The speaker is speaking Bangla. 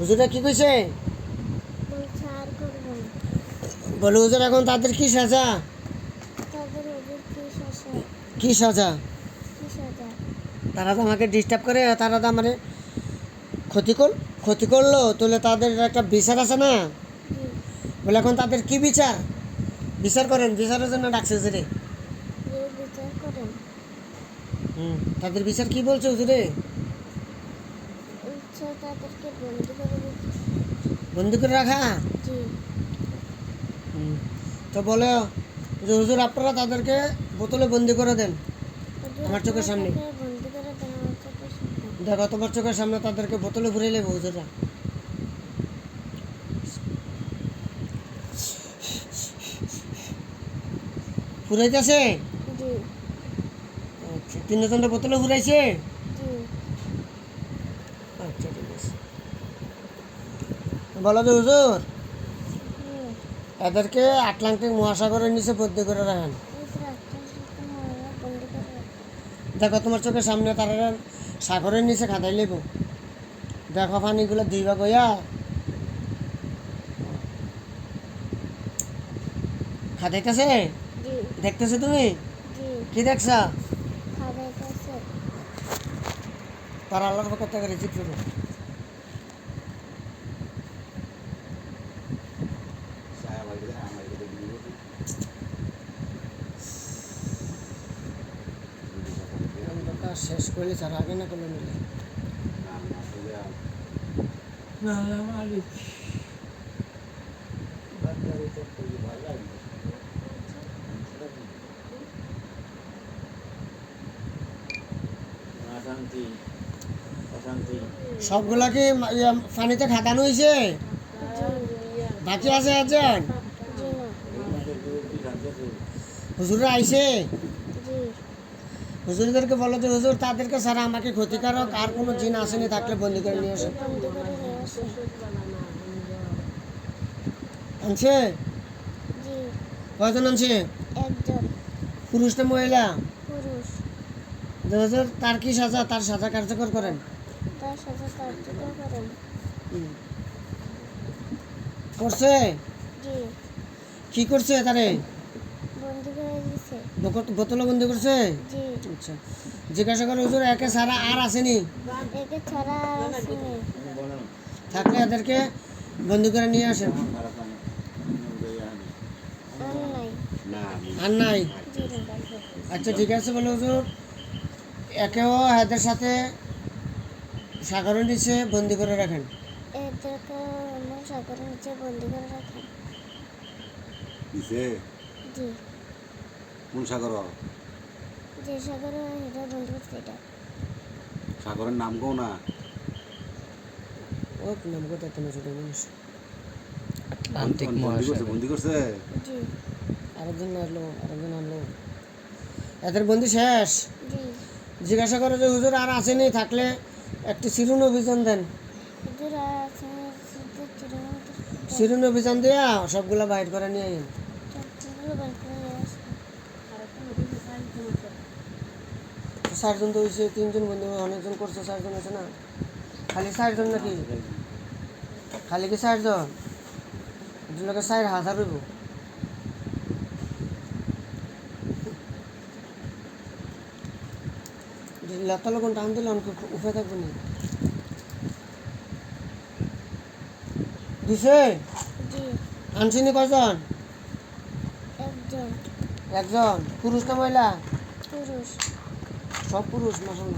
হুজুরা কি কইছে? বলে হুজুর এখন তাদের কি সাজা? কি সাজা? তারা তো আমাকে ডিস্টার্ব করে তারা তো আমার ক্ষতি কর ক্ষতি করল তাহলে তাদের একটা বিচার আছে না? বলে এখন তাদের কি বিচার? বিচার করেন বিচারের জন্য ডাকছে হুজুরে। হুম তাদের বিচার কি বলছে হুজুরে? তাদেরকে বন্দি করে দিচ্ছে। বন্দি করে রাখা? তো বলে যে হুজুর আপনারা তাদেরকে বোতলে বন্দি করে দেন আমার চোখের সামনে। দেখো তোমার চোখের সামনে তাদেরকে বোতলে ভরে নেব হুজুরা ফুরাইতেছে? জি। আচ্ছা তিনজনটা বোতলে ফুরাইছে জি আচ্ছা ঠিক আছে বলো যে হুজুর। এদেরকে আটলান্টিক মহাসাগরের নিচে বন্দি করে রাখেন। তো দেখো তোমার চোখের সামনে তারা সাগরের নিচে খাদাই লেবো। দেখো পানিগুলো দিবা গইয়া খাদাইতেছে দেখতেছো তুমি? কি দেখছা? তারা আল্লাহর পক্ষ থেকে রিজিক করো কাজ শেষ করলে তার আগে না করলে মিলে। সবগুলা কি পানিতে খাটানো হয়েছে? বাকি আছে একজন? হুজুরা আইছে? জি। হুজুরদেরকে বলো যে হুজুর তাদেরকে ছাড়া আমাকে ক্ষতিকারক আর কোনো জিন আসেনি থাকলে বন্দি করে নিয়ে আসে। আনছে? কয়জন আনছে? পুরুষ না মহিলা? হুজুর তার কি সাজা? তার সাজা কার্যকর করেন। করছে? কি করছে তারে বন্দি করে দিছে বকত- বোতলে বন্দি করছে? আচ্ছা। জিজ্ঞাসা করে হুজুর একে ছাড়া আর আসেনি? একে ছাড়া থাকলে এদেরকে বন্দি করে নিয়ে আসেন। আর নাই? আর নাই আচ্ছা ঠিক আছে বলে হুজুর। একেও এদের সাথে সাগরের নিচে বন্দি করে রাখেন। সাগরের নিচে বন্দি করে রাখেন জি। কোন সাগর? যে সাগরে এটা করছে এটা। সাগরের নাম কও না। ও কি নাম কথা তোমার ছোট মানুষ আটলান্টিক মহাসাগর। বন্দি করছে? জি। আরেকজন আসলো আরেকজন আনলো। এদের বন্দি শেষ? জি। জিজ্ঞাসা করে যে হুজুর আর আসেনি থাকলে একটি সিরুন অভিযান দেন। হুজুর আছে শুধু সিরুন অভিযান দিয়া সবগুলা বাইর করে নিয়ে আইন সবগুলো বের করে নিয়ে আসে চারজন তো হয়েছে তিনজন বন্ধু অনেকজন করছে চারজন আছে না? খালি চারজন নাকি? খালি কি চারজন? দুজনকে চার হাজার রইব লতা লোক টান দিলে অনেক উপায় থাকবে না দিছে? আনছিনি কজন একজন। একজন। পুরুষ না মহিলা? পুরুষ। Що порозмажили?